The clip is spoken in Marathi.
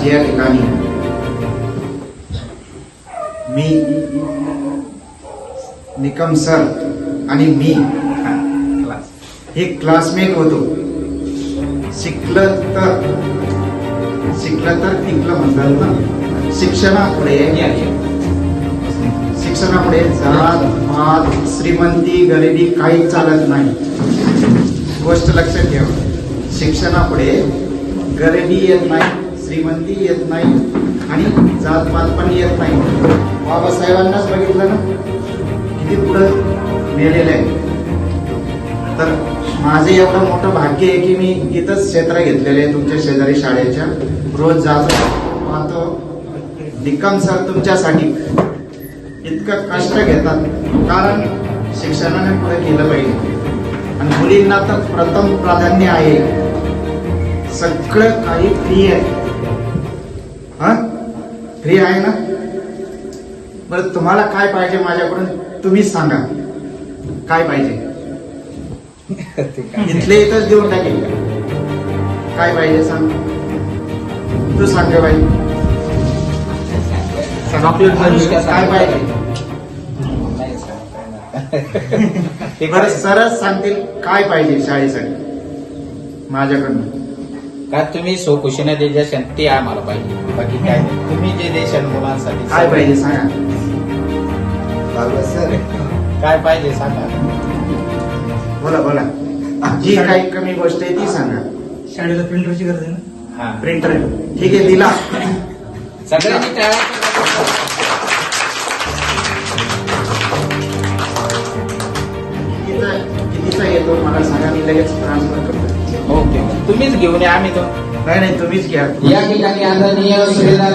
आज या ठिकाणी मी निकम सर आणि मी हे क्लासमेट होतो. शिकलं तर शिकलं तर टिकलं म्हणतात ना. शिक्षणापुढे शिक्षणापुढे जात मात श्रीमंती गरिबी काहीच चालत नाही. गोष्ट लक्षात ठेवा. शिक्षणापुढे गरिबी येत नाही. श्रीमंती येत नाही आणि जात पात पण येत नाही. बाबासाहेबांनाच बघितलं ना? किती पुढं नेलेलं आहे. तर माझे एवढं मोठं भाग्य आहे की मी इथंच क्षेत्र घेतलेले आहे तुमच्या शेजारी शाळेच्या. रोज जातो पाहतो. निकम सर तुमच्यासाठी इतकं कष्ट घेतात. कारण शिक्षणाने पुढे केलं पाहिजे. आणि मुलींना तर प्रथम प्राधान्य आहे. सगळं काही फ्री आहे. हा? फ्री आहे ना? बरं तुम्हाला काय पाहिजे माझ्याकडून? तुम्हीच सांगा. काय पाहिजे? इथले इथंच देऊन टाकेल. काय पाहिजे सांग? तू सांग बाई. काय पाहिजे? बरं सरच सांगतील. काय पाहिजे शाळेसाठी? माझ्याकडनं. का तुम्ही सो खुशीने जे देशाल ते आम्हाला पाहिजे. बाकी काय नाही. तुम्ही जे देशाल मुलांसाठी काय पाहिजे सांगा. सर. काय पाहिजे सांगा. बोला बोला. जी काही कमी गोष्ट आहे ती सांगा. शाळेला प्रिंटरची गरज आहे ना? हा. प्रिंटर ठीक आहे दिला. सगळ्यांनी तयार कितीचा येतो? मला सांगा मी लगेच ट्रान्सफर करतो. ओके तुम्हीच घेऊन या आम्ही तो नाही नाही तुम्हीच घ्या. या ठिकाणी आदरणीय सुभेदार